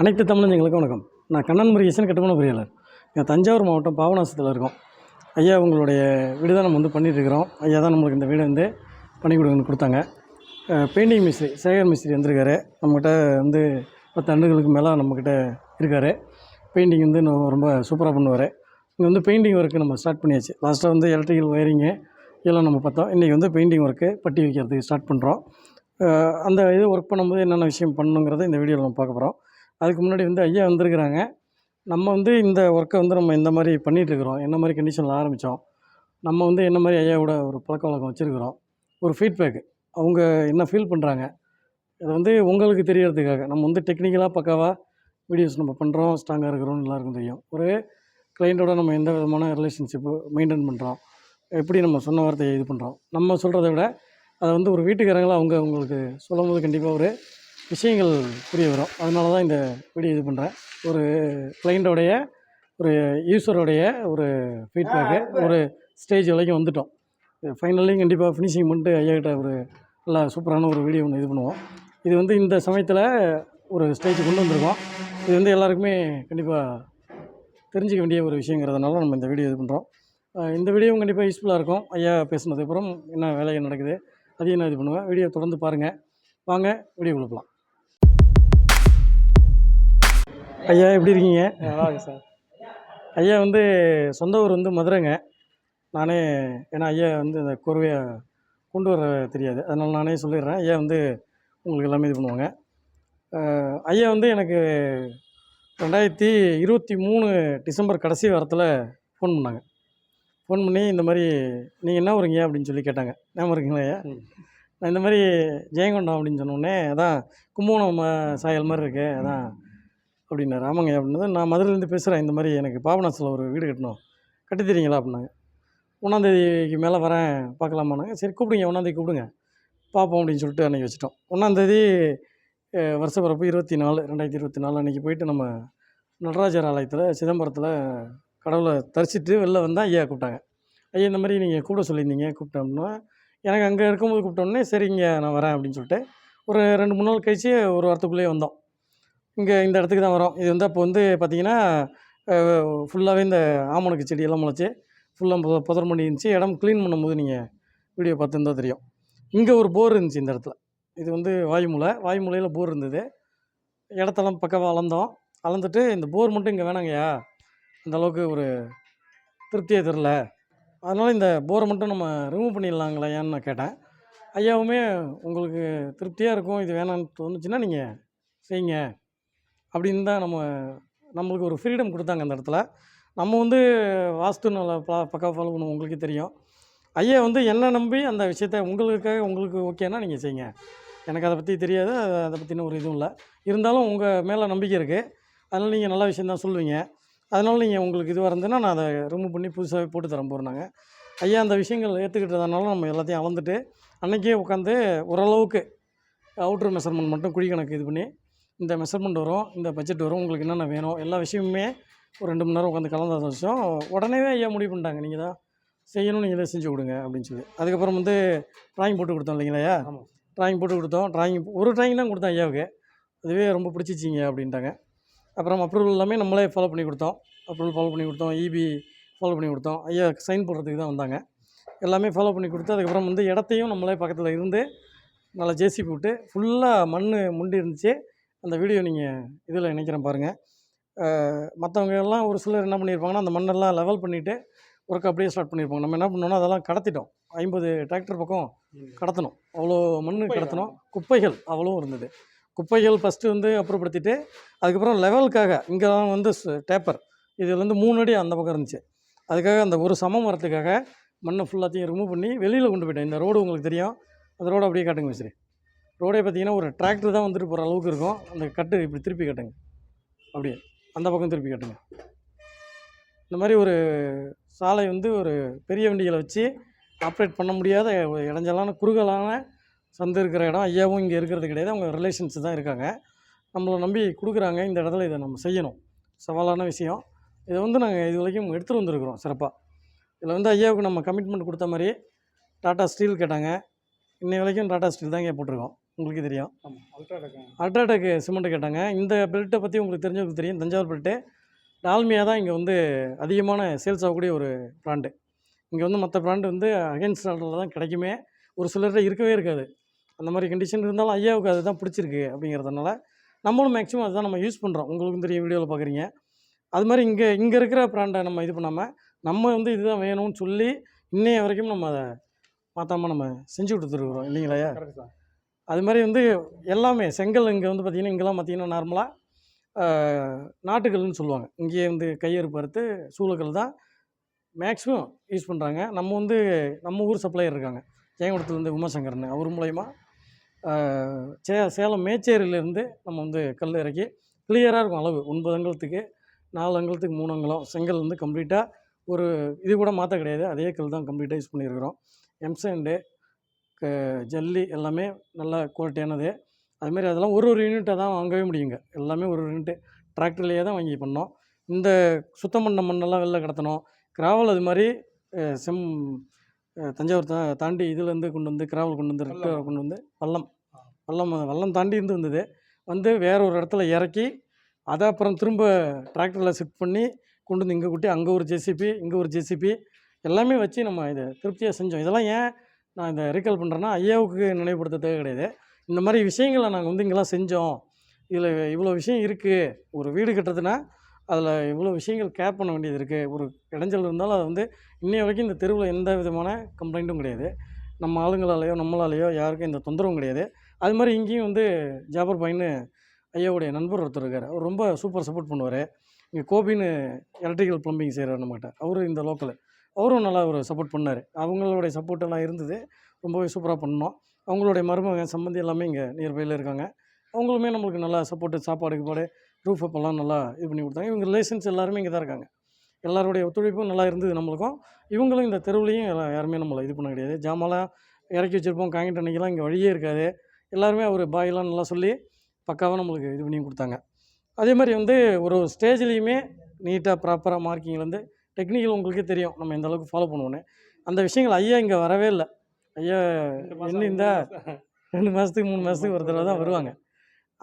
அனைத்து தமிழஞ்சங்களுக்கும் வணக்கம். நான் கண்ணன் முருகேசன் கட்டுமான பொறியாளர். எங்கள் தஞ்சாவூர் மாவட்டம் பாபநாசத்தில் இருக்கோம். ஐயா உங்களுடைய வீடு தான் நம்ம வந்து பண்ணிகிட்ருக்கிறோம் ஐயா தான் நம்மளுக்கு இந்த வீடு வந்து பண்ணி கொடுங்கன்னு கொடுத்தாங்க. பெயிண்டிங் மிஸ்திரி சேகர் மிஸ்திரி வந்திருக்காரு. நம்மக்கிட்ட வந்து பத்து ஆண்டுகளுக்கு மேலே நம்மக்கிட்ட இருக்கார். பெயிண்டிங் வந்து ரொம்ப சூப்பராக பண்ணுவார். இங்கே வந்து பெயிண்டிங் ஒர்க்கு நம்ம ஸ்டார்ட் பண்ணியாச்சு. லாஸ்ட்டாக வந்து எலக்ட்ரிக்கல் ஒயரிங்கு இதெல்லாம் நம்ம பார்த்தோம். இன்றைக்கி வந்து பெயிண்டிங் ஒர்க்கு பட்டி வைக்கிறதுக்கு ஸ்டார்ட் பண்ணுறோம் அந்த இது ஒர்க் பண்ணும்போது என்னென்ன விஷயம் பண்ணணுங்கிறத இந்த வீடியோவில் நம்ம பார்க்க போகிறோம் அதுக்கு முன்னாடி வந்து ஐயா வந்திருக்கிறாங்க. நம்ம வந்து இந்த ஒர்க்கை வந்து நம்ம இந்த மாதிரி பண்ணிகிட்ருக்குறோம் என்ன மாதிரி கண்டிஷனில் ஆரம்பித்தோம் நம்ம வந்து என்ன மாதிரி ஐயாவோட ஒரு பழக்க வழக்கம் வச்சுருக்குறோம்? ஒரு ஃபீட்பேக்கு அவங்க என்ன ஃபீல் பண்ணுறாங்க இது வந்து உங்களுக்கு தெரியறதுக்காக. நம்ம வந்து டெக்னிக்கலாக பக்காவாக வீடியோஸ் நம்ம பண்ணுறோம் ஸ்ட்ராங்காக இருக்கிறோம்னு எல்லாருக்கும் தெரியும். ஒரு கிளைண்ட்டோட நம்ம எந்த விதமான ரிலேஷன்ஷிப்பு மெயின்டைன் பண்ணுறோம் எப்படி நம்ம சொன்ன வார்த்தையை இது பண்ணுறோம் நம்ம சொல்கிறத விட அதை வந்து ஒரு வீட்டுக்காரங்களாக அவங்க உங்களுக்கு சொல்லும்போது கண்டிப்பாக ஒரு விஷயங்கள் புரிய வரும். அதனால தான் இந்த வீடியோ இது பண்ணுறேன் ஒரு கிளைண்ட்டோடைய ஒரு யூஸருடைய ஒரு ஃபீட்பேக்கு ஒரு ஸ்டேஜ் வரைக்கும் வந்துட்டோம். ஃபைனலையும் கண்டிப்பாக ஃபினிஷிங் பண்ணிட்டு ஐயா கிட்ட ஒரு நல்லா சூப்பரான ஒரு வீடியோ ஒன்று இது பண்ணுவோம். இது வந்து இந்த சமயத்தில் ஒரு ஸ்டேஜ் கொண்டு வந்திருக்கோம். இது வந்து எல்லாருக்குமே கண்டிப்பாக தெரிஞ்சிக்க வேண்டிய ஒரு விஷயங்கிறதுனால நம்ம இந்த வீடியோ இது பண்ணுறோம் இந்த வீடியோவும் கண்டிப்பாக யூஸ்ஃபுல்லாக இருக்கும். ஐயா பேசுனதுக்கு அப்புறம் என்ன வேலைகள் நடக்குது அதையும் நான் இது பண்ணுவேன். வீடியோ தொடர்ந்து பாருங்கள் வாங்க வீடியோ கொடுக்கலாம் ஐயா எப்படி இருக்கீங்க? நல்லா இருக்கு சார். ஐயா வந்து சொந்த ஊர் வந்து மதுரைங்க. நானே ஏன்னா ஐயா வந்து இந்த கோர்வையை கொண்டு வர தெரியாது. அதனால் நானே சொல்லிடுறேன். ஐயா வந்து உங்களுக்கு எல்லாமே இது பண்ணுவாங்க. ஐயா வந்து எனக்கு ரெண்டாயிரத்தி இருபத்தி மூணு டிசம்பர் கடைசி வாரத்தில் ஃபோன் பண்ணாங்க. ஃபோன் பண்ணி இந்த மாதிரி நீங்கள் என்ன ஊருங்க? அப்படின்னு சொல்லி கேட்டாங்க. ஞாபகம் இருக்குங்களா ஐயா. நான் இந்த மாதிரி ஜெயங்கொண்டம் அப்படின்னு சொன்னோடனே அதான் கும்பகோணம் சாயல் மாதிரி இருக்கு. அதான் அப்படின்னாரு ஆமாங்க அப்படின்னது நான் மதுரையிலேருந்து பேசுகிறேன். இந்த மாதிரி எனக்கு பாபநாசத்தில் ஒரு வீடு கட்டணும். கட்டி தரீங்களா அப்படின்னாங்க. ஒன்றாந்தேதிக்கு மேலே வரேன் பார்க்கலாமான்னாங்க. சரி கூப்பிடுங்க ஒன்றாந்தேதி கூப்பிடுங்க. பார்ப்போம் அப்படின்னு சொல்லிட்டு அன்றைக்கி வச்சுட்டோம். ஒன்றாந்தேதி வருஷ பிறப்பு இருபத்தி நாலு ரெண்டாயிரத்தி இருபத்தி நாலு அன்றைக்கி போயிட்டு நம்ம நடராஜர் ஆலயத்தில் சிதம்பரத்தில் கடவுளை தரிசிட்டு வெளில வந்தால் ஐயா கூப்பிட்டாங்க. ஐயா இந்த மாதிரி நீங்கள் கூப்பிட சொல்லியிருந்தீங்க கூப்பிட்டோம்னா எனக்கு அங்கே இருக்கும்போது கூப்பிட்டோன்னே சரிங்க நான் வரேன் அப்படின்னு சொல்லிட்டு ஒரு ரெண்டு மூணு நாள் கழிச்சு ஒரு வாரத்துக்குள்ளேயே வந்தோம். இங்கே இந்த இடத்துக்கு தான் வரோம். இது வந்து அப்போ வந்து பார்த்திங்கன்னா ஃபுல்லாகவே இந்த ஆமணக்கு செடியெல்லாம் முளைச்சி ஃபுல்லாக புத புதர் பண்ணி இருந்துச்சு. இடம் க்ளீன் பண்ணும்போது நீங்கள் வீடியோ பார்த்துருந்தா தெரியும். இங்கே ஒரு போர் இருந்துச்சு இந்த இடத்துல. இது வந்து வாயுமூலை. வாயுமூலையில் போர் இருந்தது. இடத்தெல்லாம் பக்கமாக அளந்தோம். அளந்துட்டு இந்த போர் மட்டும் இங்கே வேணாங்கய்யா. அந்தளவுக்கு ஒரு திருப்தியே தெரில. அதனால் இந்த போரை மட்டும் நம்ம ரிமூவ் பண்ணிடலாங்களையான்னு நான் கேட்டேன். ஐயாவுமே உங்களுக்கு திருப்தியாக இருக்கும் இது வேணான்னு தோணுச்சுன்னா நீங்கள் செய்யுங்க. அப்படின்னு தான் நம்ம நம்மளுக்கு ஒரு ஃப்ரீடம் கொடுத்தாங்க அந்த இடத்துல. நம்ம வந்து வாஸ்து நல்லா பா பக்கா ஃபாலோ பண்ணுவோம் உங்களுக்கே தெரியும். ஐயா வந்து என்னை நம்பி அந்த விஷயத்த உங்களுக்காக உங்களுக்கு ஓகேன்னா நீங்கள் செய்யுங்க எனக்கு அதை பற்றி தெரியாது அது- அதை பற்றின ஒரு இதுவும் இல்லை. இருந்தாலும் உங்கள் மேலே நம்பிக்கை இருக்குது அதனால் நீங்கள் நல்ல விஷயம் தான் சொல்லுவீங்க. அதனால் நீங்கள் உங்களுக்கு இதுவாக இருந்ததுன்னா நான் அதை ரிமூவ் பண்ணி புதுசாகவே போட்டு தரேன் போகிறாங்க ஐயா அந்த விஷயங்கள் ஏற்றுக்கிட்டதுனால நம்ம எல்லாத்தையும் அளந்துட்டு அன்றைக்கே உட்காந்து ஓரளவுக்கு அவுட்ரு மெஷர்மெண்ட் மட்டும் குழி கணக்கு இது பண்ணி இந்த மெஷர்மெண்ட் வரும் இந்த பட்ஜெட் வரும் உங்களுக்கு என்னென்ன வேணும் எல்லா விஷயமுமே ஒரு ரெண்டு மணி நேரம் உட்காந்து கலந்த விஷயம் உடனே ஐயா முடிவு பண்ணிட்டாங்க. நீங்கள் தான் செய்யணும் நீங்களே செஞ்சு கொடுங்க அப்படின்னு சொல்லி. அதுக்கப்புறம் வந்து ட்ராயிங் போட்டு கொடுத்தோம் இல்லைங்களா ஆமாம். ட்ராயிங் போட்டு கொடுத்தோம். ட்ராயிங் ஒரு ட்ராயிங் தான் கொடுத்தேன் ஐயாவுக்கு. அதுவே ரொம்ப பிடிச்சிச்சிங்க அப்படின்ட்டாங்க. அப்புறம் அப்ரூவல் எல்லாமே நம்மளே ஃபாலோ பண்ணி கொடுத்தோம். அப்ரூவல் ஃபாலோ பண்ணி கொடுத்தோம். இபி ஃபாலோ பண்ணி கொடுத்தோம். ஐயா சைன் போடுறதுக்கு தான் வந்தாங்க. எல்லாமே ஃபாலோ பண்ணி கொடுத்து அதுக்கப்புறம் வந்து இடத்தையும் நம்மளே பக்கத்தில் இருந்து நல்லா ஜேசிபி விட்டு ஃபுல்லாக மண் முண்டி இருந்துச்சு அந்த வீடியோ நீங்கள் இதில் நினைக்கிறேன் பாருங்கள் மற்றவங்க எல்லாம் ஒரு சிலர் என்ன பண்ணியிருப்பாங்கன்னா அந்த மண்ணெல்லாம் லெவல் பண்ணிவிட்டு ஒர்க் அப்படியே ஸ்டார்ட் பண்ணியிருப்பாங்க நம்ம என்ன பண்ணோம்னா அதெல்லாம் கடத்திட்டோம். ஐம்பது டிராக்டர் பக்கம் கடத்தணும். அவ்வளோ மண் கடத்தணும். குப்பைகள் அவ்வளோ இருந்தது. குப்பைகள் ஃபஸ்ட்டு வந்து அப்புறப்படுத்திட்டு அதுக்கப்புறம் லெவலுக்காக இங்கெல்லாம் வந்து டேப்பர் இதில் வந்து மூணு அடி அந்த பக்கம் இருந்துச்சு. அதுக்காக அந்த ஒரு சமம் வரத்துக்காக மண்ணை ஃபுல்லாத்தையும் ரிமூவ் பண்ணி வெளியில் கொண்டு போயிட்டேன். இந்த ரோடு உங்களுக்கு தெரியும். அந்த ரோடு அப்படியே காட்டுங்க மிஸ்ரி. ரோடே பார்த்திங்கன்னா ஒரு டிராக்டர் தான் வந்துட்டு போகிற அளவுக்கு இருக்கும். அந்த கட்டு இப்படி திருப்பி கட்டுங்க. அப்படியே அந்த பக்கம் திருப்பி கட்டுங்க. இந்த மாதிரி ஒரு சாலை வந்து ஒரு பெரிய வண்டிகளை வச்சு ஆப்ரேட் பண்ண முடியாத ஒரு இடைஞ்சலான குறுகலான சந்து இருக்கிற இடம். ஐயாவும் இங்கே இருக்கிறது கிடையாது. அவங்க ரிலேஷன்ஸ் தான் இருக்காங்க. நம்மளை நம்பி கொடுக்குறாங்க. இந்த இடத்துல இதை நம்ம செய்யணும். சவாலான விஷயம். இதை வந்து நாங்கள் இது வரைக்கும் எடுத்துகிட்டு வந்திருக்கிறோம் சிறப்பாக இதில் வந்து ஐயாவுக்கு நம்ம கமிட்மெண்ட் கொடுத்த மாதிரி டாட்டா ஸ்டீல் கேட்டாங்க. இன்னை வரைக்கும் டாட்டா ஸ்டீல் தான் இங்கே போட்டிருக்கோம். உங்களுக்கு தெரியும். அல்ட்ராடெக் அல்ட்ராடெக் சிமெண்ட் கேட்டாங்க. இந்த பெல்ட்டை பற்றி உங்களுக்கு தெரிஞ்சவங்களுக்கு தெரியும். தஞ்சாவூர் பெல்ட்டு டால்மியா தான் இங்கே வந்து அதிகமான சேல்ஸ் ஆகக்கூடிய ஒரு பிராண்டு இங்கே வந்து மற்ற பிராண்டு வந்து அகைன்ஸ்ட் ஆர்டரில் தான் கிடைக்குமே. ஒரு சிலர்கிட்ட இருக்கவே இருக்காது. அந்த மாதிரி கண்டிஷன் இருந்தாலும் ஐயாவுக்கு அதுதான் பிடிச்சிருக்கு அப்படிங்கிறதுனால நம்மளும் மேக்ஸிமம் அதுதான் நம்ம யூஸ் பண்ணுறோம் உங்களுக்கும் தெரியும் வீடியோவில் பார்க்குறீங்க அது மாதிரி இங்கே இங்கே இருக்கிற பிராண்டை நம்ம இது பண்ணாமல் நம்ம வந்து இதுதான் வேணும்னு சொல்லி இன்னைய வரைக்கும் நம்ம அதை மாற்றாமல் நம்ம செஞ்சு கொடுத்துருக்குறோம் இல்லைங்களா அது மாதிரி வந்து எல்லாமே செங்கல் இங்கே வந்து பார்த்திங்கன்னா இங்கெல்லாம் பார்த்திங்கன்னா நார்மலாக நாட்டுக்கல்னு சொல்லுவாங்க. இங்கேயே வந்து கையெறுப்பு அறுத்து சூளக்கல் தான் மேக்ஸிமம் யூஸ் பண்ணுறாங்க நம்ம வந்து நம்ம ஊர் சப்ளையர் இருக்காங்க. ஜெயங்குடத்துலேருந்து உமாசங்கர்னு அவர் மூலயமா சே சேலம் மேச்சேரியிலேருந்து நம்ம வந்து கல் இறக்கி கிளியராக இருக்கும் அளவு. ஒன்பது அங்கலத்துக்கு நாலு அங்கலத்துக்கு மூணு அங்கலம். செங்கல் வந்து கம்ப்ளீட்டாக ஒரு இது கூட மாற்ற கிடையாது. அதே கல் தான் கம்ப்ளீட்டாக யூஸ் பண்ணியிருக்கிறோம். எம்சேண்டு ஜல்லி எல்லாமே நல்ல குவாலிட்டியானது. அதுமாரி அதெல்லாம் ஒரு ஒரு யூனிட்டாக தான் வாங்கவே முடியுங்க. எல்லாமே ஒரு ஒரு யூனிட்டு டிராக்டர்லேயே தான் வாங்கி பண்ணோம். இந்த சுத்தம் பண்ண மண்ணெல்லாம் வெளில கடத்தணும். கிராவல் அது மாதிரி செம் தஞ்சாவூர் தா தாண்டி இதுலேருந்து கொண்டு வந்து கிராவல் கொண்டு வந்து ரெட்டை கொண்டு வந்து பள்ளம். பள்ளம் பள்ளம் தாண்டி இருந்து வந்தது. வந்து வேற ஒரு இடத்துல இறக்கி அதை அப்புறம் திரும்ப டிராக்டரில் செட் பண்ணி கொண்டு வந்து இங்கே கூட்டி அங்கே ஒரு ஜேசிபி இங்கே ஒரு ஜேசிபி எல்லாமே வச்சு நம்ம இதை திருப்தியாக செஞ்சோம். இதெல்லாம் ஏன் நான் இதை ரீகால் பண்ணுறேன்னா ஐயாவுக்கு நினைவுபடுத்த தேவை கிடையாது. இந்த மாதிரி விஷயங்களை நாங்கள் வந்து இங்கெல்லாம் செஞ்சோம். இதில் இவ்வளோ விஷயம் இருக்குது ஒரு வீடு கட்டுறதுன்னா அதில் இவ்வளோ விஷயங்கள் கேர் பண்ண வேண்டியது இருக்குது ஒரு இடைஞ்சல் இருந்தாலும் அது வந்து இன்னைய வரைக்கும் இந்த தெருவில் எந்த விதமான கம்ப்ளைண்ட்டும் கிடையாது. நம்ம ஆளுங்களாலேயோ நம்மளாலேயோ யாருக்கும் இந்த தொந்தரவும் கிடையாது. அது மாதிரி இங்கேயும் வந்து ஜாபர் பாயின்னு ஐயாவுடைய நண்பர் ஒருத்தர் இருக்கார். அவர் ரொம்ப சூப்பர் சப்போர்ட் பண்ணுவார். இங்கே கோபின்னு எலக்ட்ரிக்கல் ப்ளம்பிங் செய்கிறார் நம்மகிட்ட அவரும் இந்த லோக்கலு அவரும் நல்லா ஒரு சப்போர்ட் பண்ணார். அவங்களுடைய சப்போர்ட் எல்லாம் இருந்தது. ரொம்பவே சூப்பராக பண்ணோம். அவங்களுடைய மருமக சம்பந்தி எல்லாமே இங்கே நியர்பையில் இருக்காங்க. அவங்களுமே நம்மளுக்கு நல்லா சப்போர்ட்டு சாப்பாடு கீப்பாடு ரூஃப் அப்பெல்லாம் நல்லா இது பண்ணி கொடுத்தாங்க. இவங்க ரிலேஷன்ஸ் எல்லாருமே இங்கே தான் இருக்காங்க. எல்லாருடைய ஒத்துழைப்பும் நல்லா இருந்தது நம்மளுக்கும். இவங்களும் இந்த தெருவுலையும் யாருமே நம்மளை இது பண்ண கிடையாது. ஜாமாலாம் இறக்கி வச்சுருப்போம். காங்கிட்டு அன்றைக்கெலாம் இங்கே வழியே இருக்காது. எல்லாருமே அவர் பாயெல்லாம் நல்லா சொல்லி பக்காவாக நம்மளுக்கு இது பண்ணி கொடுத்தாங்க. அதே மாதிரி வந்து ஒரு ஸ்டேஜ்லேயுமே நீட்டாக ப்ராப்பராக மார்க்கிங்லேருந்து டெக்னிக்கல் உங்களுக்கே தெரியும். நம்ம எந்த அளவுக்கு ஃபாலோ பண்ணுவோன்னு அந்த விஷயங்கள் ஐயா இங்கே வரவே இல்லை. ஐயா இன்னும் இந்த ரெண்டு மாதத்துக்கு மூணு மாதத்துக்கு ஒரு தடவை தான் வருவாங்க.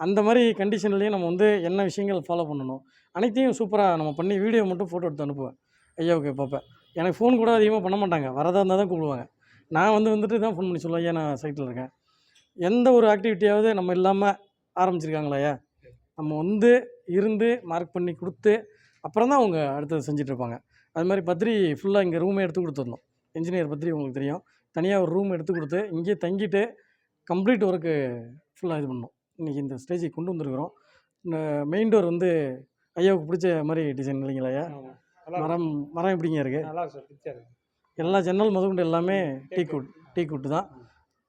அந்த மாதிரி கண்டிஷன்லேயும் நம்ம வந்து என்ன விஷயங்கள் ஃபாலோ பண்ணணும். அனைத்தையும் சூப்பராக நம்ம பண்ணி வீடியோ மட்டும் ஃபோட்டோ எடுத்து அனுப்புவேன். ஐயாவுக்கு பார்ப்பேன் எனக்கு ஃபோன் கூட அதிகமாக பண்ண மாட்டாங்க. வரதா இருந்தால் தான் கூப்பிடுவாங்க. நான் வந்து வந்துட்டு தான் ஃபோன் பண்ணி சொல்லுவேன். ஐயா நான் சைட்டில் இருக்கேன். எந்த ஒரு ஆக்டிவிட்டியாவது நம்ம இல்லாமல் ஆரம்பிச்சிருக்காங்களா ஐயா? நம்ம வந்து இருந்து மார்க் பண்ணி கொடுத்து அப்புறம் தான் அவங்க அடுத்தது செஞ்சுட்டு இருப்பாங்க. அது மாதிரி பத்ரி ஃபுல்லாக இங்கே ரூமே எடுத்து கொடுத்துருந்தோம் இன்ஜினியர் பத்ரி உங்களுக்கு தெரியும். தனியாக ஒரு ரூம் எடுத்து கொடுத்து இங்கேயே தங்கிட்டு கம்ப்ளீட் ஒர்க்கு ஃபுல்லாக இது பண்ணோம் இன்றைக்கி இந்த ஸ்டேஜுக்கு கொண்டு வந்திருக்கிறோம். மெயின் டோர் வந்து ஐயாவுக்கு பிடிச்ச மாதிரி டிசைன் இல்லைங்களா ஐயா? மரம் மரம் எப்படிங்க இருக்குது எல்லா ஜன்னல் முதற்கொண்டு எல்லாமே டீ குட் டீ குட்டு தான்.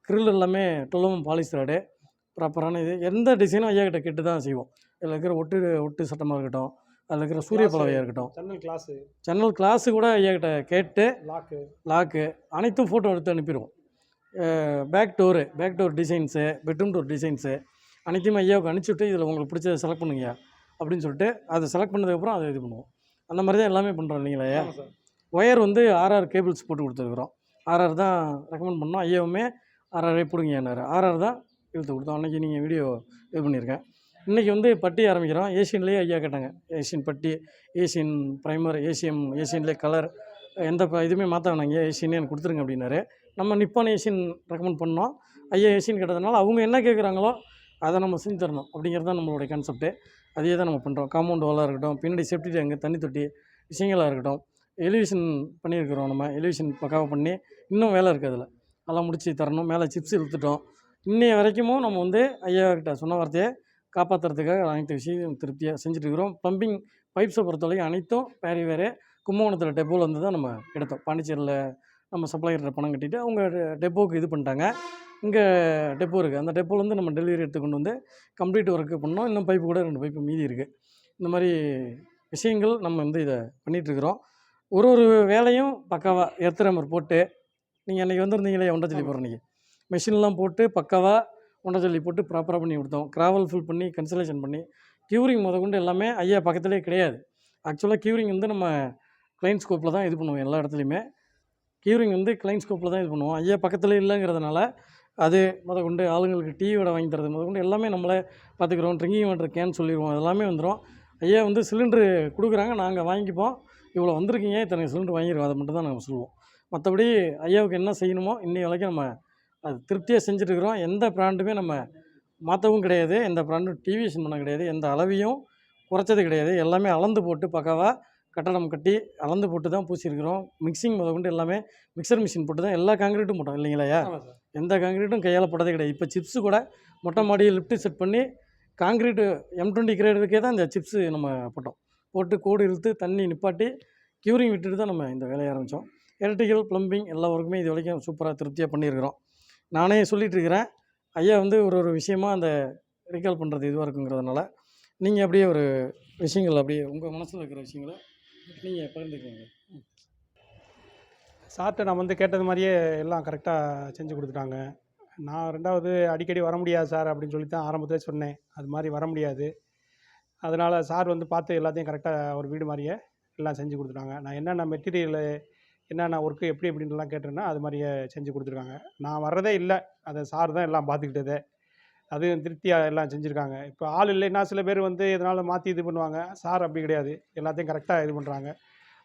கிரில் எல்லாமே டொலமும் பாலிஸ் ராடு ப்ராப்பரான இது. எந்த டிசைனும் ஐயா கிட்ட கேட்டு தான் செய்வோம். இதில் இருக்கிற ஒட்டு ஒட்டு சட்டமாக இருக்கட்டும் அதில் இருக்கிற சூரிய பலவையாக இருக்கட்டும். ஜன்னல் கிளாஸு ஜன்னல் கிளாஸு கூட ஐயா கிட்ட லாக்கு லாக்கு அனைத்தும் ஃபோட்டோ எடுத்து அனுப்பிடுவோம். Back door back door designs bedroom door designs அனைத்தையும் ஐயாவுக்கு அனுப்பிச்சுட்டு இதில் உங்களுக்கு பிடிச்சதை செலக்ட் பண்ணுங்கய்யா அப்படின்னு சொல்லிட்டு அதை செலக்ட் பண்ணதுக்கப்புறம் அதை இது பண்ணுவோம். அந்த மாதிரி தான் எல்லாமே பண்ணுறோம் இல்லைங்களா ஐயா? ஒயர் வந்து ஆர்ஆர் கேபிள்ஸ் போட்டு கொடுத்துருக்குறோம். ஆர்ஆர் தான் ரெக்கமெண்ட் பண்ணோம். ஐயாவுமே ஆர்ஆரே பிடுங்கன்னாரு ஆர்ஆர் தான் இழுத்து கொடுத்தோம். அன்றைக்கி நீங்கள் வீடியோ இது பண்ணியிருக்கேன். இன்றைக்கி வந்து பட்டி ஆரம்பிக்கிறோம். ஏஷியன்லேயே ஐயா கேட்டாங்க. ஏஷியன் பட்டி ஏஷியன் ப்ரைமர் ஏசியம் ஏஷியன்லேயே கலர் எந்த இதுவுமே மாற்ற வேணாங்க ஏஷியனே எனக்கு கொடுத்துருங்க அப்படின்னாரு. நம்ம நிப்பான் ஏஷியன் ரெக்கமெண்ட் பண்ணோம். ஐயா ஏஷியன் கேட்டதுனால அவங்க என்ன கேட்குறாங்களோ அதை நம்ம செஞ்சு தரணும் அப்படிங்கிறது தான் நம்மளுடைய கான்செப்ட்டு அதையே தான் நம்ம பண்ணுறோம் காம்பவுண்ட் வாலாக இருக்கட்டும் பின்னாடி சேஃப்டி டேங்கு தண்ணி தொட்டி விஷயங்களாக இருக்கட்டும். எலிவேஷன் பண்ணியிருக்கிறோம் நம்ம. எலிவேஷன் பக்காவாக பண்ணி இன்னும் வேலை இருக்குது அதில். அதெல்லாம் முடிச்சு தரணும். மேலே சிப்ஸ் இழுத்துட்டோம். இன்னைய வரைக்கும் நம்ம வந்து ஐயா கிட்ட சொன்ன வார்த்தையை காப்பாற்றுறதுக்காக அனைத்து விஷயம் திருப்தியாக செஞ்சுட்டு இருக்கிறோம் பம்பிங் பைப்ஸை பொறுத்தவரைக்கும் அனைத்தும் வேறு வேறு. கும்பகோணத்தில் டெப்போவில் வந்து தான் நம்ம எடுத்தோம். பாண்டிச்சேரியில் நம்ம சப்ளையர்கிட்ட பணம் கட்டிட்டு அவங்க டெப்போவுக்கு இது பண்ணிட்டாங்க. இங்கே டெப்போ இருக்குது அந்த டெப்போலேருந்து நம்ம டெலிவரி எடுத்து கொண்டு வந்து கம்ப்ளீட் ஒர்க்கு பண்ணோம். இன்னும் பைப்பு கூட ரெண்டு பைப்பு மீதி இருக்குது இந்த மாதிரி விஷயங்கள் நம்ம வந்து இதை பண்ணிகிட்ருக்குறோம் ஒரு ஒரு வேலையும் பக்காவாக எர்த்தரமர் போட்டு நீங்கள் அன்றைக்கி வந்திருந்தீங்களே ஒன்றரை போகிற அன்றைக்கி மெஷின்லாம் போட்டு பக்காவாக ஒன்றரை போட்டு ப்ராப்பராக பண்ணி கொடுத்தோம். கிராவல் ஃபில் பண்ணி கன்சலேஷன் பண்ணி க்யூரிங் முதற்கொண்டு எல்லாமே ஐயா பக்கத்துலேயே கிடையாது. ஆக்சுவலாக க்யூரிங் வந்து நம்ம கிளைண்ட் ஸ்கோப்பில் தான் இது பண்ணுவோம் எல்லா இடத்துலையுமே. க்யூரிங் வந்து கிளைண்ட் ஸ்கோப்பில் தான் இது பண்ணுவோம். ஐயா பக்கத்தில் இல்லைங்கிறதுனால அது முதற்கொண்டு ஆளுங்களுக்கு டீ விட வாங்கி தரது. முதற்கொண்டு எல்லாமே நம்மளே பார்த்துக்குறோம். ட்ரிங்கிங் வாட்டர் கேன் சொல்லிடுவோம். அதெல்லாமே வந்துடும் ஐயா வந்து சிலிண்ட்ரு கொடுக்குறாங்க. நாங்கள் வாங்கிப்போம். இவ்வளோ வந்திருக்கீங்க. இத்தனை சிலிண்டர் வாங்கிடுவோம் அதை மட்டும் தான் நாங்கள் சொல்லுவோம். மற்றபடி ஐயாவுக்கு என்ன செய்யணுமோ இன்னி வரைக்கும் நம்ம அது திருப்தியாக செஞ்சுட்ருக்குறோம் எந்த ப்ராண்டுமே நம்ம மாற்றவும் கிடையாது. எந்த ப்ராண்டும் டிவிஷன் பண்ண கிடையாது. எந்த அளவையும் குறைச்சது கிடையாது. எல்லாமே அளந்து போட்டு பக்காவாக கட்டடம் கட்டி அளந்து போட்டு தான் பூசியிருக்கிறோம். மிக்சிங் முதற்கொண்டு எல்லாமே மிக்சர் மிஷின் போட்டு தான் எல்லா காங்கிரீட்டும் போட்டோம் இல்லைங்களா எந்த காங்கிரீட்டும் கையால் போட்டதே கிடையாது. இப்போ சிப்ஸு கூட மொட்டை மாடியை லிஃப்ட்டு செட் பண்ணி காங்கிரீட்டு எம் டுவெண்ட்டி கிரேடுக்கே தான் இந்த சிப்ஸு நம்ம போட்டோம். போட்டு கோடு இழுத்து தண்ணி நிப்பாட்டி க்யூரிங் விட்டுட்டு தான் நம்ம இந்த வேலையை ஆரம்பித்தோம் எலக்ட்ரிக்கல் ப்ளம்பிங் எல்லா ஒர்க்குமே இது வரைக்கும் சூப்பராக திருப்தியாக பண்ணியிருக்கிறோம். நானே சொல்லிகிட்ருக்கிறேன் ஐயா வந்து ஒரு ஒரு விஷயமாக அந்த ரீகால் பண்ணுறது இதுவாக இருக்குங்கிறதுனால நீங்கள் அப்படியே ஒரு விஷயங்கள் அப்படியே உங்கள் மனசில் இருக்கிற விஷயங்களை நீங்கள் பகிர்ந்துக்கோங்க சார்கிட்ட நான் வந்து கேட்டது மாதிரியே எல்லாம் கரெக்டாக செஞ்சு கொடுத்துட்டாங்க. நான் ரெண்டாவது அடிக்கடி வர முடியாது சார் அப்படின்னு சொல்லி தான் ஆரம்பத்தில் சொன்னேன். அது மாதிரி வர முடியாது. அதனால் சார் வந்து பார்த்து எல்லாத்தையும் கரெக்டாக ஒரு வீடு மாதிரியே எல்லாம் செஞ்சு கொடுத்துட்டாங்க. நான் என்னென்ன மெட்டீரியலு என்னென்ன ஒர்க்கு எப்படி எப்படின்லாம் கேட்டேன்னா அது மாதிரியே செஞ்சு கொடுத்துருக்காங்க. நான் வர்றதே இல்லை. அதை சார் தான் எல்லாம் பார்த்துக்கிட்டதே. அதுவும் திருப்தியாக எல்லாம் செஞ்சுருக்காங்க. இப்போ ஆள் இல்லைன்னா சில பேர் வந்து இதனால் மாற்றி இது பண்ணுவாங்க. சார் அப்படி கிடையாது. எல்லாத்தையும் கரெக்டாக இது பண்ணுறாங்க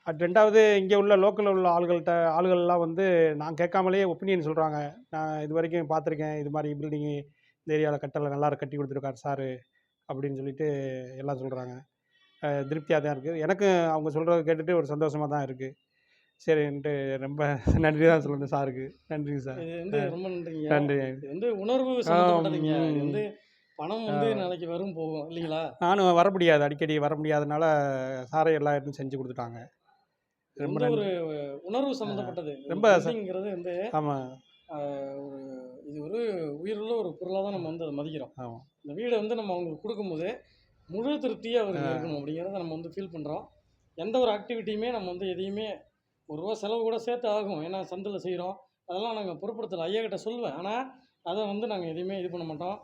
அது ரெண்டாவது இங்கே உள்ள லோக்கலில் உள்ள ஆள்கள்கிட்ட ஆளுகள்லாம் வந்து நான் கேட்காமலேயே ஒப்பீனியன் சொல்கிறாங்க நான் இது வரைக்கும் பார்த்துருக்கேன். இது மாதிரி பில்டிங்கு இந்த ஏரியாவில் கட்டலை நல்லா கட்டி கொடுத்துருக்காரு சார் அப்படின்னு சொல்லிட்டு எல்லாம் சொல்கிறாங்க திருப்தியாக தான் இருக்குது எனக்கும் அவங்க சொல்கிறத கேட்டுட்டு ஒரு சந்தோஷமாக தான் இருக்குது சரின்ட்டு ரொம்ப நன்றி தான் சொல்லணும் சாருக்கு. நன்றிங்க சார். இது வந்து ரொம்ப நன்றிங்க. நன்றி இது வந்து உணர்வு சம்மந்தப்பட்டதுங்க இது. வந்து பணம் வந்து நாளைக்கு வரும் போகும் இல்லைங்களா? நானும் வர முடியாது அடிக்கடி வர முடியாதனால சாரை எல்லா இடமும் செஞ்சு கொடுத்துட்டாங்க. ரொம்ப நன்றி ஒரு உணர்வு சம்மந்தப்பட்டது ரொம்ப buildingங்கிறது வந்து ஆமாம் ஒரு இது ஒரு உயிருள்ள ஒரு பொருளாக தான் நம்ம வந்து அதை மதிக்கிறோம். ஆமாம் இந்த வீடை வந்து நம்ம அவங்களுக்கு கொடுக்கும்போது முழு திருப்தியாக அவருக்கு இருக்கணும் அப்படிங்கிறத நம்ம வந்து ஃபீல் பண்ணுறோம் எந்த ஒரு ஆக்டிவிட்டியுமே நம்ம வந்து எதையுமே ஒரு ரூபா செலவு கூட சேர்த்து ஆகும். ஏன்னா சந்தில் செய்கிறோம் அதெல்லாம் நாங்கள் பொருட்படுத்தலை. ஐயா கிட்ட சொல்லுவேன். ஆனால் அதை வந்து நாங்கள் எதையுமே இது பண்ண மாட்டோம்.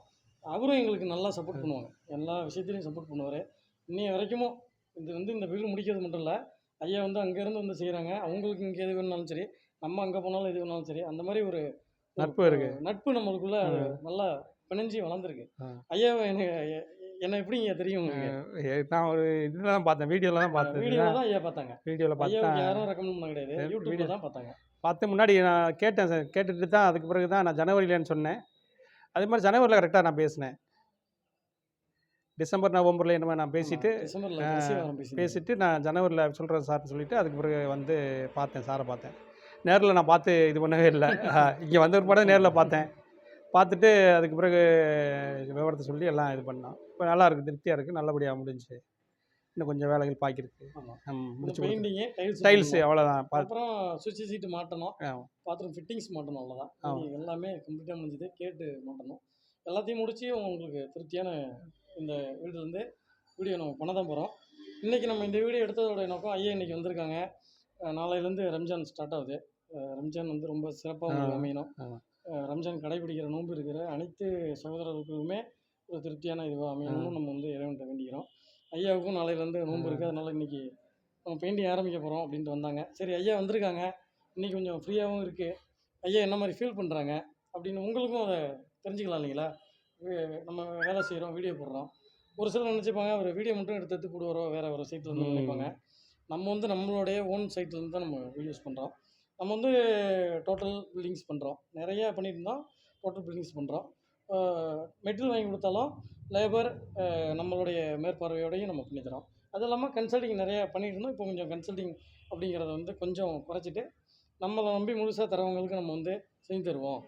அவரும் எங்களுக்கு நல்லா சப்போர்ட் பண்ணுவாங்க எல்லா விஷயத்துலையும் சப்போர்ட் பண்ணுவார். இன்னைய வரைக்கும் இது வந்து இந்த வீடு முடிக்கிறது மட்டும் இல்லை. ஐயா வந்து அங்கேருந்து வந்து செய்கிறாங்க அவங்களுக்கு இங்கே எது வேணுனாலும் சரி நம்ம அங்கே போனாலும் எது வேணாலும் சரி அந்த மாதிரி ஒரு நட்பு இருக்கு. நட்பு நம்மளுக்குள்ள நல்லா பிணைஞ்சு வளர்ந்துருக்கு. ஆ. ஐயா எனக்கு என்ன எப்படிங்க தெரியும் உங்களுக்கு நான் ஒரு இதில் தான் பார்த்தேன் வீடியோவில் தான் பார்த்தேன் வீடியோவில் தான் ஐயா பார்த்தாங்க. வீடியோவில் பார்த்தேன் யாரும் ரெக்கமெண்ட் பண்ண கிடையாது. video. தான் பார்த்தாங்க. பார்த்து முன்னாடி நான் கேட்டேன் சார் கேட்டுட்டு தான் அதுக்கு பிறகு தான் நான் ஜனவரியிலன்னு சொன்னேன். அதே மாதிரி ஜனவரியில் கரெக்டாக நான் பேசினேன். டிசம்பர் நவம்பரில் என்னமோ நான் பேசிட்டு பேசிட்டு நான் ஜனவரியில் சொல்கிறேன் சார்னு சொல்லிட்டு அதுக்கு பிறகு வந்து பார்த்தேன் சாரை பார்த்தேன். நேரில் நான் பார்த்து இது பண்ணவே இல்லை. இங்கே வந்த ஒரு படம் நேரில் பார்த்தேன். பார்த்துட்டு அதுக்கு பிறகு விவரத்தை சொல்லி எல்லாம் இது பண்ணோம். இப்போ நல்லா இருக்குது திருப்தியாக இருக்குது நல்லபடியாக முடிஞ்சுச்சு இன்னும் கொஞ்சம் வேலைகள் பாக்கி இருக்கு. ஆமா. ம், இந்த முடிச்சு பெயிண்டிங்கு டைல்ஸ் டைல்ஸு அவ்வளோதான் அப்புறம் சுவிட்ச் சீட்டு மாட்டணும். பாத்ரூம் ஃபிட்டிங்ஸ் மாட்டணும் அவ்வளோதான் எல்லாமே கம்ப்ளீட்டாக முடிஞ்சது கேட்டு மாட்டணும். எல்லாத்தையும் முடிச்சு உங்களுக்கு திருப்தியான இந்த வீட்டிலேருந்து வீடியோ நம்ம பண்ண தான் போகிறோம் இன்றைக்கி நம்ம இந்த வீடியோ எடுத்ததோட நோக்கம் ஐயா இன்னைக்கு வந்திருக்காங்க. நாளையிலேருந்து ரம்ஜான் ஸ்டார்ட் ஆகுது. ரம்ஜான் வந்து ரொம்ப சிறப்பாக அமையணும். ரம்ஜான் கடைபிடிக்கிற நோன்பு இருக்கிற அனைத்து சகோதரர்களுக்குமே ஒரு திருப்தியான இதுவாக அமையணும்னு நம்ம வந்து இறைவன்கிட்ட வேண்டிக்கிறோம். ஐயாவுக்கும் நாளையிலேருந்து நோன்பு இருக்குது அதனால் இன்றைக்கி நம்ம பெயிண்டிங் ஆரம்பிக்க போகிறோம் அப்படின்ட்டு வந்தாங்க. சரி ஐயா வந்திருக்காங்க. இன்றைக்கி கொஞ்சம் ஃப்ரீயாகவும் இருக்குது ஐயா என்ன மாதிரி ஃபீல் பண்ணுறாங்க அப்படின்னு உங்களுக்கும் அதை தெரிஞ்சுக்கலாம் இல்லைங்களா? நம்ம வேலை செய்கிறோம் வீடியோ போடுறோம். ஒரு சிலர் நினச்சிப்பாங்க ஒரு வீடியோ மட்டும் எடுத்து எடுத்து போடுவாரோ வேறு ஒரு சைட்டில் இருந்து. நினைப்பாங்க. நம்ம வந்து நம்மளுடைய ஓன் சைட்லேருந்து தான் நம்ம வீடியோஸ் பண்ணுறோம் நம்ம வந்து டோட்டல் பில்டிங்ஸ் பண்ணுறோம் நிறையா பண்ணிட்டு இருந்தோம் டோட்டல் பில்டிங்ஸ் பண்ணுறோம் மெட்டீரியல் வாங்கி கொடுத்தாலும் லேபர் நம்மளுடைய மேற்பார்வையோடையும் நம்ம பண்ணித்தரோம் அது இல்லாமல் கன்சல்டிங் நிறையா பண்ணிட்டு இருந்தோம். இப்போ கொஞ்சம் கன்சல்டிங் அப்படிங்கிறத வந்து கொஞ்சம் குறைச்சிட்டு நம்மளை நம்பி முழுசாக தரவங்களுக்கு நம்ம வந்து செஞ்சு தருவோம்.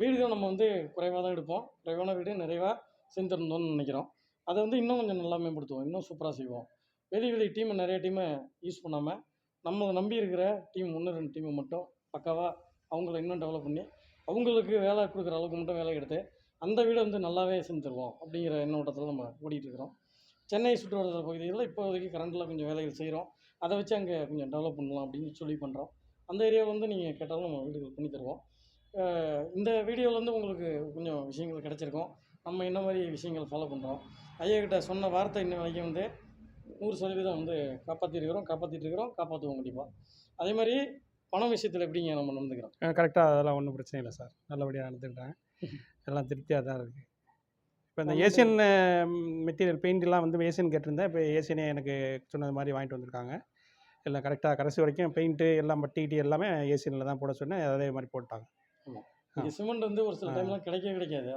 வீடுகள் நம்ம வந்து குறைவாக தான் எடுப்போம். குறைவான வீடு நிறைவாக செஞ்சு தரணும்னு நினைக்கிறோம். அதை வந்து இன்னும் கொஞ்சம் நல்லா மேம்படுத்துவோம். இன்னும் சூப்பராக செய்வோம். வெளி வெளி டீமை நிறைய டீமை யூஸ் பண்ணாமல் நம்மளை நம்பி இருக்கிற டீம் ஒன்று ரெண்டு டீமை மட்டும் பக்காவாக அவங்கள இன்னும் டெவலப் பண்ணி அவங்களுக்கு வேலை கொடுக்குற அளவுக்கு மட்டும் வேலை எடுத்து அந்த வீடை வந்து நல்லாவே செஞ்சு தருவோம் அப்படிங்கிற எண்ணோட்டத்தில் நம்ம ஓடிட்டு இருக்கிறோம் சென்னை சுற்றுவட்டார பகுதிகளில் இப்போதைக்கு கரண்டில் கொஞ்சம் வேலைகள் செய்கிறோம் அதை வச்சு அங்கே கொஞ்சம் டெவலப் பண்ணலாம் அப்படின்னு சொல்லி பண்ணுறோம் அந்த ஏரியாவில் வந்து நீங்கள் கேட்டாலும் நம்ம வீடுகள் பண்ணி தருவோம். இந்த வீடியோவில் வந்து உங்களுக்கு கொஞ்சம் விஷயங்கள் கிடச்சிருக்கும். நம்ம என்ன மாதிரி விஷயங்கள் ஃபாலோ பண்ணுறோம் ஐயா கிட்ட சொன்ன வார்த்தை இன்ன வரைக்கும் வந்து நூறு சதவீதம் வந்து காப்பாற்றிருக்கிறோம் காப்பாற்றிட்டு இருக்கிறோம் காப்பாற்றுவோம் கண்டிப்பாக அதே மாதிரி பணம் விஷயத்தில் எப்படிங்க நம்ம நடந்துக்கிறோம்? கரெக்டாக அதெல்லாம் ஒன்றும் பிரச்சனை இல்லை சார். நல்லபடியாக நடந்துக்கிட்டாங்க. எல்லாம் திருப்தியாக தான் இருக்குது இப்போ இந்த ஏசியன் மெட்டீரியல் பெயிண்ட்லாம் வந்து ஏசியன் கேட்டிருந்தேன். இப்போ ஏசியனே எனக்கு சொன்னது மாதிரி வாங்கிட்டு வந்திருக்காங்க. எல்லாம் கரெக்டாக கடைசி வரைக்கும் பெயிண்ட்டு எல்லாம் பட்டி கிட்டி எல்லாமே ஏசியனில் தான் போட சொன்னேன். அதே மாதிரி போட்டாங்க. சிமெண்ட் வந்து ஒரு சில. டைம்லாம் கிடைக்கவே கிடைக்காது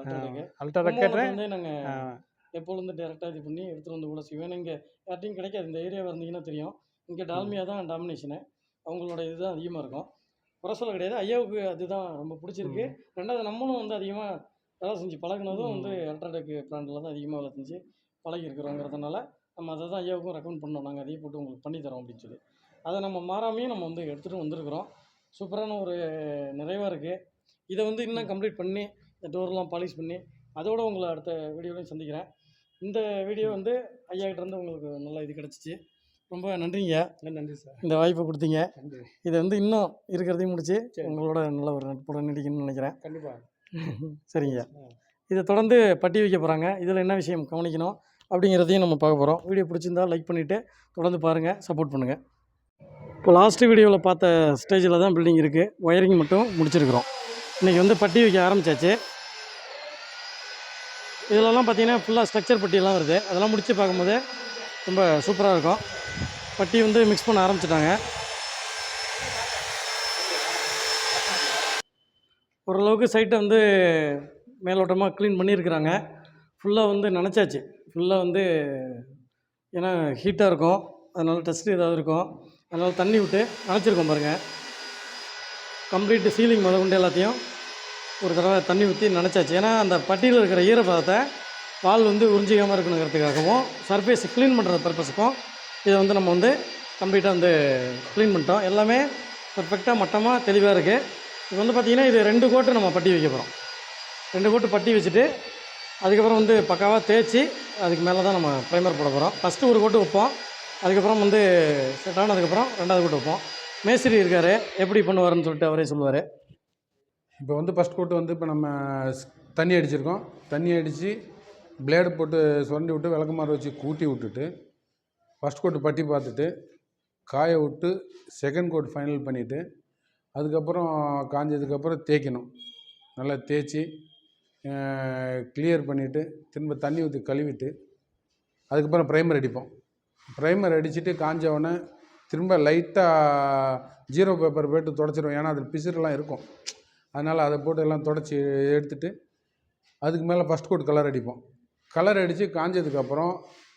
அல்ட்ரா வந்து நாங்கள் எப்போது வந்து டேரெக்டாக இது பண்ணி எடுத்துகிட்டு வந்து கூட செய்வோம். இங்கே யார்ட்டையும் கிடைக்காது. இந்த ஏரியா இருந்தீங்கன்னா தெரியும். இங்கே டால்மியா தான் டாமினேஷனு அவங்களோட இதுதான் அதிகமாக இருக்கும். குறை சொல்ல கிடையாது. ஐயாவுக்கு அதுதான் ரொம்ப பிடிச்சிருக்கு. ரெண்டாவது நம்மளும் வந்து அதிகமாக வேலை செஞ்சு பழகுனதும் வந்து அல்ட்ராடெக் பிராண்டில் தான் அதிகமாக வேலை செஞ்சு பழகி இருக்கிறோங்கிறதுனால நம்ம அதை தான் ஐயாவுக்கும் ரெக்கமெண்ட் பண்ணோம். நாங்கள் அதையே போட்டு உங்களுக்கு பண்ணி தரோம் அப்படின்னு சொல்லி. அதை நம்ம மாறாமையும் நம்ம வந்து எடுத்துகிட்டு வந்திருக்கிறோம். சூப்பரான ஒரு நிறைவாக இருக்குது இதை வந்து இன்னும் கம்ப்ளீட் பண்ணி இந்த டோர்லாம் பாலிஷ் பண்ணி அதோட உங்களை அடுத்த வீடியோலையும் சந்திக்கிறேன். இந்த வீடியோ வந்து ஐயா கிட்ட இருந்து உங்களுக்கு நல்ல இது கிடச்சிச்சு. ரொம்ப நன்றிங்க. நன்றி சார். இந்த வாய்ப்பை கொடுத்தீங்க. இதை வந்து இன்னும் இருக்கிறதையும் முடிச்சு. உங்களோட நல்ல ஒரு நட்புடன் நீடிக்கணும்னு நினைக்கிறேன். கண்டிப்பாக சரிங்க. இதை தொடர்ந்து பட்டி வைக்க போகிறாங்க இதில் என்ன விஷயம் கவனிக்கணும் அப்படிங்கிறதையும் நம்ம பார்க்க போகிறோம் வீடியோ பிடிச்சிருந்தா லைக் பண்ணிவிட்டு தொடர்ந்து பாருங்கள் சப்போர்ட் பண்ணுங்கள் இப்போ லாஸ்ட்டு வீடியோவில் பார்த்த ஸ்டேஜில் தான் பில்டிங் இருக்குது ஒயரிங் மட்டும் முடிச்சிருக்கிறோம். இன்றைக்கி வந்து பட்டி வைக்க ஆரம்பிச்சாச்சு. இதிலலாம் பார்த்தீங்கன்னா ஃபுல்லாக ஸ்ட்ரக்சர் பட்டியெல்லாம் வருது. அதெல்லாம் முடித்து பார்க்கும்போது ரொம்ப சூப்பராக இருக்கும். பட்டி வந்து மிக்ஸ் பண்ண ஆரம்பிச்சிட்டாங்க. ஓரளவுக்கு சைட்டை வந்து மேலோட்டமாக க்ளீன் பண்ணியிருக்கிறாங்க. ஃபுல்லாக வந்து நினச்சாச்சு. ஃபுல்லாக வந்து ஏன்னா ஹீட்டாக இருக்கும். அதனால் டஸ்ட் ஏதாவது இருக்கும். அதனால் தண்ணி விட்டு நனைச்சிருக்கோம் பாருங்கள் கம்ப்ளீட்டு சீலிங் முத கொண்டு எல்லாத்தையும் ஒரு தடவை தண்ணி ஊற்றி நனைச்சாச்சு. ஏன்னா அந்த பட்டியில் இருக்கிற ஈரப்பதத்தை வால் வந்து உறிஞ்சிக்காமல் இருக்கணுங்கிறதுக்காகவும் சர்ஃபேஸ் க்ளீன் பண்ணுற பர்பஸுக்கும் இதை வந்து நம்ம வந்து கம்ப்ளீட்டாக வந்து க்ளீன் பண்ணிட்டோம். எல்லாமே பர்ஃபெக்டாக மட்டமாக தெளிவாக இருக்குது இது வந்து பார்த்திங்கன்னா இது ரெண்டு கோட்டு நம்ம பட்டி வைக்க போகிறோம் ரெண்டு கோட்டு பட்டி வச்சுட்டு அதுக்கப்புறம் வந்து பக்காவாக தேய்ச்சி அதுக்கு மேலே தான் நம்ம ப்ரைமர் போட போகிறோம் ஃபஸ்ட்டு ஒரு கோட்டு வைப்போம். அதுக்கப்புறம் வந்து செட் ஆனதுக்கப்புறம் ரெண்டாவது கோட்டு வைப்போம். மேஸ்திரி இருக்கார். எப்படி பண்ணுவாருன்னு சொல்லிட்டு அவரே சொல்லுவார். இப்போ வந்து ஃபஸ்ட் கோட்டு வந்து இப்போ நம்ம தண்ணி அடிச்சிருக்கோம். தண்ணி அடித்து பிளேடு போட்டு சுரண்டி விட்டு விளக்கமாறு வச்சு கூட்டி விட்டுட்டு ஃபஸ்ட் கோட்டு பட்டி பார்த்துட்டு காய விட்டு செகண்ட் கோட் ஃபைனல் பண்ணிவிட்டு அதுக்கப்புறம் காஞ்சதுக்கப்புறம் தேய்க்கணும். நல்லா தேய்ச்சி கிளியர் பண்ணிவிட்டு திரும்ப தண்ணி ஊற்றி கழுவிட்டு அதுக்கப்புறம் ப்ரைமர் அடிப்போம். ப்ரைமர் அடிச்சுட்டு காஞ்சவொடனே திரும்ப லைட்டாக ஜீரோ பேப்பர் போட்டு தொடச்சிருவோம் ஏன்னா அதில் பிசுறுலாம் இருக்கும். அதனால் அதை போட்டு எல்லாம் தொடச்சி எடுத்துட்டு அதுக்கு மேலே ஃபஸ்ட் கோட் கலர் அடிப்போம். கலர் அடித்து காஞ்சதுக்கப்புறம்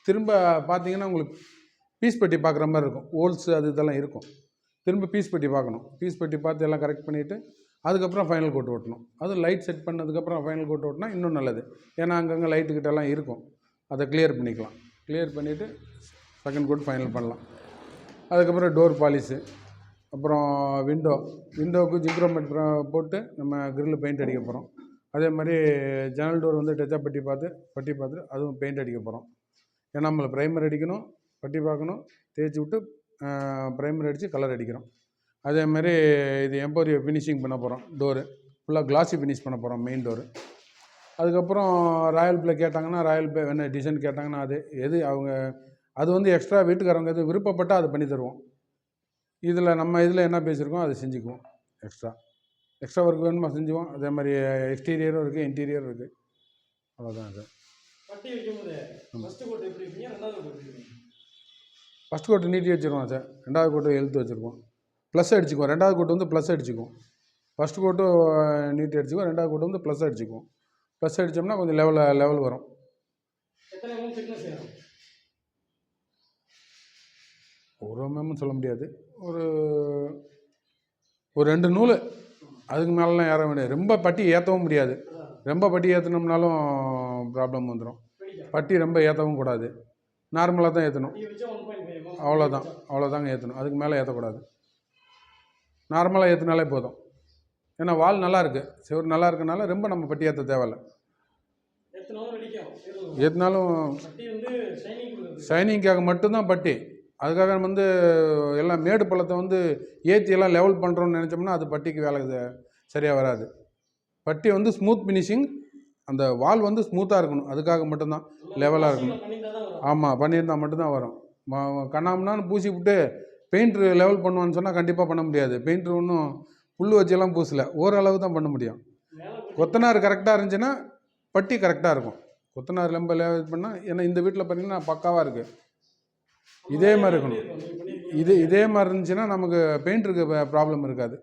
திரும்ப பார்த்தீங்கன்னா உங்களுக்கு பீஸ் பெட்டி பார்க்குற மாதிரி இருக்கும். ஓல்ஸு அது இதெல்லாம் இருக்கும். திரும்ப பீஸ் பெட்டி பார்க்கணும். பீஸ் பெட்டி பார்த்து எல்லாம் கரெக்ட் பண்ணிவிட்டு அதுக்கப்புறம் ஃபைனல் கோட் ஓட்டணும். அதுவும் லைட் செட் பண்ணதுக்கப்புறம் ஃபைனல் கோட் ஓட்டினா இன்னும் நல்லது. ஏன்னா அங்கங்கே லைட்டுக்கிட்ட எல்லாம் இருக்கும். அதை கிளியர் பண்ணிக்கலாம். கிளியர் பண்ணிவிட்டு செகண்ட் கோட் ஃபைனல் பண்ணலாம். அதுக்கப்புறம் டோர் பாலிஷு அப்புறம் விண்டோ விண்டோவுக்கு ஜிக்ரோமெட் போட்டு நம்ம கிரில் பெயிண்ட் அடிக்க போகிறோம் அதே மாதிரி ஜன்னல் டோர் வந்து டச்சா பட்டி பார்த்து பட்டி பார்த்துட்டு அதுவும் பெயிண்ட் அடிக்க போகிறோம் ஏன்னா நம்மளை ப்ரைமர் அடிக்கணும் பட்டி பார்க்கணும் தேய்ச்சி விட்டு ப்ரைமர் அடித்து கலர் அடிக்கிறோம். அதேமாதிரி இது எம்போரியோ ஃபினிஷிங் பண்ண போகிறோம் டோரு ஃபுல்லாக கிளாஸி ஃபினிஷ் பண்ண போகிறோம் மெயின் டோரு அதுக்கப்புறம் ராயல் ப்ளே கேட்டாங்கன்னா ராயல் ப்ளே என்ன டிசைன் கேட்டாங்கன்னா அது எது அவங்க அது வந்து எக்ஸ்ட்ரா வீட்டுக்காரவங்க எது விருப்பப்பட்டால் அது பண்ணி தருவோம். இதில் நம்ம இதில் என்ன பேசியிருக்கோம் அதை செஞ்சுக்குவோம் எக்ஸ்ட்ரா எக்ஸ்ட்ரா ஒர்க் வேணுமா செஞ்சுவோம் அதே மாதிரி எக்ஸ்டீரியரும் இருக்குது இன்டீரியரும் இருக்குது அவ்வளோதான் சார் வைக்கும்போது ஃபஸ்ட்டு கோட்டு எப்படி வைப்பீங்க ரெண்டாவது கோட்டு எப்படி வைப்பீங்க ஃபஸ்ட் கோட்டு நீட்டி வச்சுருவோம் சார். ரெண்டாவது கோட்டு எழுத்து வச்சுருக்கோம் ப்ளஸ் அடிச்சுக்குவோம். ரெண்டாவது கோட்டு வந்து ப்ளஸ் அடிச்சுக்குவோம். ஃபஸ்ட் கோட்டு நீட்டி அடிச்சுக்குவோம். ரெண்டாவது கோட்டு வந்து ப்ளஸ் அடிச்சுக்குவோம். ப்ளஸ் அடித்தோம்னா கொஞ்சம் லெவலில் லெவல் வரும். ஒரு எம்எம்னு சொல்ல முடியாது. ஒரு ஒரு ரெண்டு நூல். அதுக்கு மேலெலாம் ஏற முடியாது. ரொம்ப பட்டி ஏற்றவும் முடியாது. ரொம்ப பட்டி ஏற்றினோம்னாலும் ப்ராப்ளம் வந்துடும் பட்டி ரொம்ப ஏற்றவும் கூடாது. நார்மலாக தான் ஏற்றணும் அவ்வளோதான். அவ்வளோதாங்க ஏற்றணும் அதுக்கு மேலே ஏற்றக்கூடாது நார்மலாக ஏற்றினாலே போதும். ஏன்னா வால் நல்லா இருக்குது செவுரு நல்லா இருக்கனால ரொம்ப நம்ம பட்டி ஏற்ற தேவையில்ல. ஏற்றினாலும் ஷைனிங்காக மட்டும்தான் பட்டி. அதுக்காக நம்ம வந்து எல்லாம் மேடு பள்ளத்தை வந்து ஏற்றி எல்லாம் லெவல் பண்ணுறோம்னு நினச்சோம்னா அது பட்டிக்கு வேலை சரியாக வராது. பட்டி வந்து ஸ்மூத் ஃபினிஷிங் அந்த வால் வந்து ஸ்மூத்தாக இருக்கணும். அதுக்காக மட்டும்தான் லெவலாக இருக்கணும். ஆமாம் பண்ணியிருந்தால் மட்டும்தான் வரும். கண்ணாமண்ணான்னு பூசி விட்டு பெயிண்ட்ரு லெவல் பண்ணுவான்னு சொன்னால் கண்டிப்பாக பண்ண முடியாது. பெயிண்ட்ரு ஒன்றும் புல் வச்செல்லாம் பூசல. ஓரளவு தான் பண்ண முடியும். கொத்தனார் கரெக்டாக இருந்துச்சுன்னா பட்டி கரெக்டாக இருக்கும். கொத்தனார் ரொம்ப லெவல் பண்ணால் ஏன்னா இந்த வீட்டில் பார்த்தீங்கன்னா பக்காவாக இருக்குது இதே மாதிரி இருக்கணும். இது இதே மாதிரி இருந்துச்சுன்னா நமக்கு பெயிண்டருக்கு ப்ராப்ளம் இருக்காது.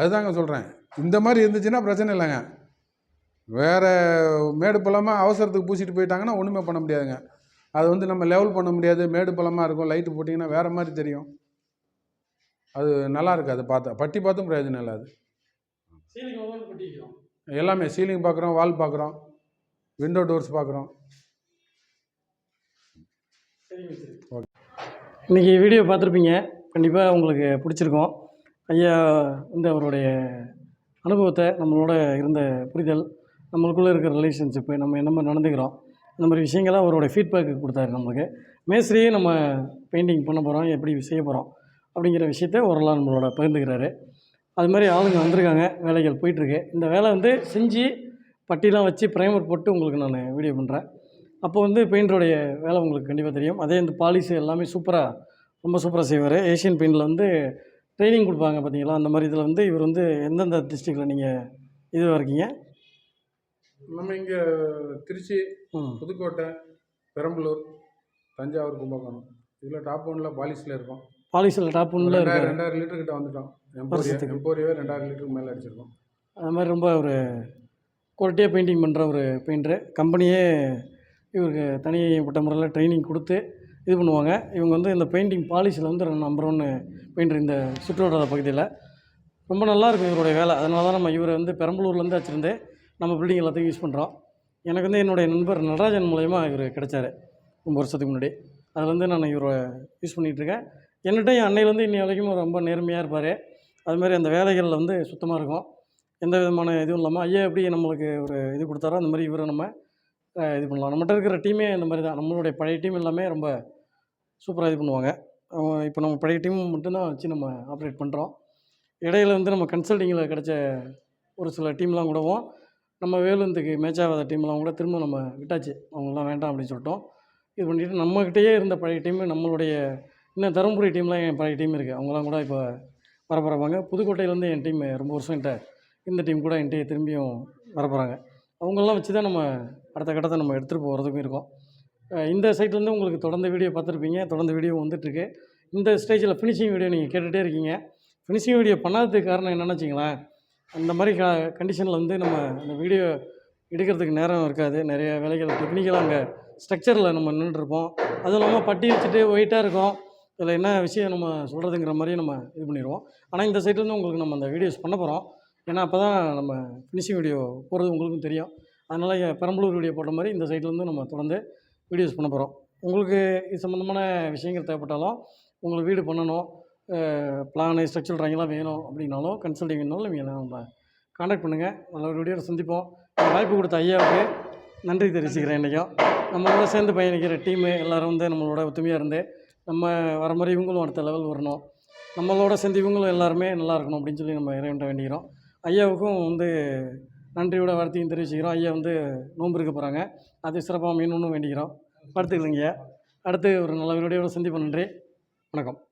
அதுதாங்க சொல்கிறேன் இந்த மாதிரி இருந்துச்சுன்னா பிரச்சனை இல்லைங்க. வேறு மேடு பள்ளமாக அவசரத்துக்கு பூசிட்டு போயிட்டாங்கன்னா ஒன்றுமே பண்ண முடியாதுங்க. அது வந்து நம்ம லெவல் பண்ண முடியாது. மேடு பள்ளமாக இருக்கும். லைட்டு போட்டிங்கன்னா வேறு மாதிரி தெரியும். அது நல்லா இருக்காது. பார்த்தா பட்டி பார்த்தும் பிரயோஜனம் இல்லை அது. எல்லாமே சீலிங் பார்க்குறோம் வால் பார்க்குறோம் விண்டோ டோர்ஸ் பார்க்குறோம். ஓகே. இன்றைக்கி வீடியோ பார்த்துருப்பீங்க. கண்டிப்பாக உங்களுக்கு பிடிச்சிருக்கும். ஐயா வந்து அவருடைய அனுபவத்தை நம்மளோட இருந்த புரிதல் நம்மளுக்குள்ளே இருக்கிற ரிலேஷன்ஷிப்பு நம்ம என்ன மாதிரி நடந்துக்கிறோம் இந்த மாதிரி விஷயங்கள்லாம் அவரோட ஃபீட்பேக்கு கொடுத்தாரு நம்மளுக்கு. மேஸ்திரியே நம்ம பெயிண்டிங் பண்ண போகிறோம் எப்படி செய்ய போகிறோம் அப்படிங்கிற விஷயத்த ஓரளவு நம்மளோட பகிர்ந்துக்கிறாரு. அது மாதிரி ஆளுங்க வந்திருக்காங்க வேலைகள் போயிட்டுருக்கு. இந்த வேலை வந்து செஞ்சு பட்டிலாம் வச்சு ப்ரைமர் போட்டு உங்களுக்கு நான் வீடியோ பண்ணுறேன் அப்போ வந்து பெயிண்டருடைய வேலை உங்களுக்கு கண்டிப்பாக தெரியும். அதே இந்த பாலிஷ் எல்லாமே சூப்பராக ரொம்ப சூப்பராக செய்வார். ஏஷியன் பெயிண்டில் வந்து ட்ரைனிங் கொடுப்பாங்க பார்த்தீங்களா? அந்த மாதிரி இதில் வந்து இவர் வந்து எந்தெந்த டிஸ்ட்ரிக்டில் நீங்கள் இதுவாக இருக்கீங்க? நம்ம இங்கே திருச்சி புதுக்கோட்டை பெரம்பலூர் தஞ்சாவூர் கும்பகோணம். இதில் டாப் ஒன்ல பாலிஸில் இருக்கோம். பாலிஷில் டாப் ஒன்றில் ரெண்டாயிரம் லிட்டர் கிட்ட வந்துட்டோம். எம்போரியா. எம்போரியாவே ரெண்டாயிரம் லிட்டருக்கு மேலே அடிச்சிருக்கோம். அது மாதிரி ரொம்ப ஒரு குவாலிட்டியாக பெயிண்டிங் பண்ணுற ஒரு பெயிண்டரு கம்பெனியே இவருக்கு தனிப்பட்ட முறையில் ட்ரைனிங் கொடுத்து இது பண்ணுவாங்க. இவங்க வந்து இந்த பெயிண்டிங் பாலிஷில் வந்து நம்பர் ஒன்று பெயிண்டர் இந்த சுற்றுவட்டார பகுதியில். ரொம்ப நல்லாயிருக்கும் இவருடைய வேலை. அதனால தான் நம்ம இவரை வந்து பெரம்பலூர்லேருந்து வச்சுருந்து நம்ம பில்டிங் எல்லாத்தையும் யூஸ் பண்ணுறோம் எனக்கு வந்து என்னுடைய நண்பர் நடராஜன் மூலயமா இவர் கிடைச்சாரு. ரொம்ப வருஷத்துக்கு முன்னாடி. அதில் வந்து நான் இவரை யூஸ் பண்ணிகிட்ருக்கேன் என்கிட்ட என் அன்னையிலேருந்து இன்னி வரைக்கும் ரொம்ப நேர்மையாக இருப்பார். அதுமாதிரி அந்த வேலைகளில் வந்து சுத்தமாக இருக்கும். எந்த விதமான இதுவும் இல்லாமல் ஐயா எப்படி நம்மளுக்கு ஒரு இது கொடுத்தாரோ அந்த மாதிரி இவரை நம்ம இது பண்ணலாம். நம்மகிட்ட இருக்கிற டீமே இந்த மாதிரி தான். நம்மளுடைய பழைய டீம் எல்லாமே ரொம்ப சூப்பராக இது பண்ணுவாங்க. இப்போ நம்ம பழைய டீம் மட்டும்தான் வச்சு நம்ம ஆப்ரேட் பண்ணுறோம் இடையில வந்து நம்ம கன்சல்டிங்கில் கிடைச்ச ஒரு சில டீம்லாம் கூடவும் நம்ம வேலுந்துக்கு மேட்ச் ஆகாத டீம்லாம் கூட திரும்ப நம்ம விட்டாச்சு. அவங்களாம் வேண்டாம் அப்படின்னு சொல்லிட்டோம். இது பண்ணிவிட்டு நம்மக்கிட்டேயே இருந்த பழைய டீம் நம்மளுடைய இன்னும் தருமபுரி டீம்லாம் என் பழைய டீம் இருக்குது அவங்களாம் கூட இப்போ வரப்போகிறாங்க புதுக்கோட்டையிலேருந்து என் டீம் ரொம்ப வருஷம் என்கிட்ட இந்த டீம் கூட என்கிட்ட திரும்பியும் வரப்போகிறாங்க அவங்களாம் வச்சு தான் நம்ம அடுத்த கட்டத்தை நம்ம எடுத்துகிட்டு போகிறதுக்கும் இருக்கோம். இந்த சைட்லேருந்து உங்களுக்கு தொடர்ந்து வீடியோ பார்த்துருப்பீங்க. தொடர்ந்து வீடியோ வந்துட்டுருக்கு. இந்த ஸ்டேஜில் ஃபினிஷிங் வீடியோ நீங்கள் கேட்டுகிட்டே இருக்கீங்க. ஃபினிஷிங் வீடியோ பண்ணாததுக்கு காரணம் என்னென்னு வச்சிங்களேன் அந்த மாதிரி க கண்டிஷனில் வந்து நம்ம அந்த வீடியோ எடுக்கிறதுக்கு நேரம் இருக்காது. நிறைய வேலைகள் டெக்னிக்கலாக அங்கே ஸ்ட்ரக்சரில் நம்ம நின்றுருப்போம் அதுவும் இல்லாமல் பட்டி வச்சுட்டு ஒயிட்டாக இருக்கும். இதில் என்ன விஷயம் நம்ம சொல்கிறதுங்கிற மாதிரி நம்ம இது பண்ணிடுவோம். ஆனால் இந்த சைட்லேருந்து உங்களுக்கு நம்ம அந்த வீடியோஸ் பண்ண போகிறோம் ஏன்னா அப்போ தான் நம்ம ஃபினிஷிங் வீடியோ போகிறது உங்களுக்கும் தெரியும். அதனால் பெரம்பலூர் வீடியோ போட்ட மாதிரி இந்த சைட்லேருந்து நம்ம தொடர்ந்து வீடியோஸ் பண்ண போகிறோம் உங்களுக்கு இது சம்மந்தமான விஷயங்கள் தேவைப்பட்டாலும் உங்களுக்கு வீடு பண்ணணும் பிளானு ஸ்ட்ரக்சர் ட்ராயிங்லாம் வேணும் அப்படின்னாலும் கன்சல்டிங் வேணாலும் நீங்கள் நம்ம காண்டாக்ட் பண்ணுங்கள் நல்ல ஒரு வீடியோவில் சந்திப்போம். வாய்ப்பு கொடுத்த ஐயாவுக்கு நன்றி தெரிவிச்சுக்கிறேன் இன்றைக்கும். நம்மளோட சேர்ந்து பயணிக்கிற டீமு எல்லோரும் வந்து நம்மளோட ஒத்துமையாக இருந்து நம்ம வர மாதிரி இவங்களும் அடுத்த லெவல் வரணும். நம்மளோட சேர்ந்து இவங்களும் எல்லாருமே நல்லா இருக்கணும் அப்படின்னு சொல்லி நம்ம இறைவன்ட்ட வேண்டிக்கிறோம். ஐயாவுக்கும் வந்து நன்றியோட வார்த்தையும் தெரிவிச்சுக்கிறோம். ஐயா வந்து நோன்பு இருக்க போகிறாங்க அது சிறப்பாக மீன் ஒன்றும் வேண்டிக்கிறோம். படுத்துக்கலைங்க ஐயா அடுத்து ஒரு நல்ல வீடியோட சந்திப்போம். நன்றி. வணக்கம்.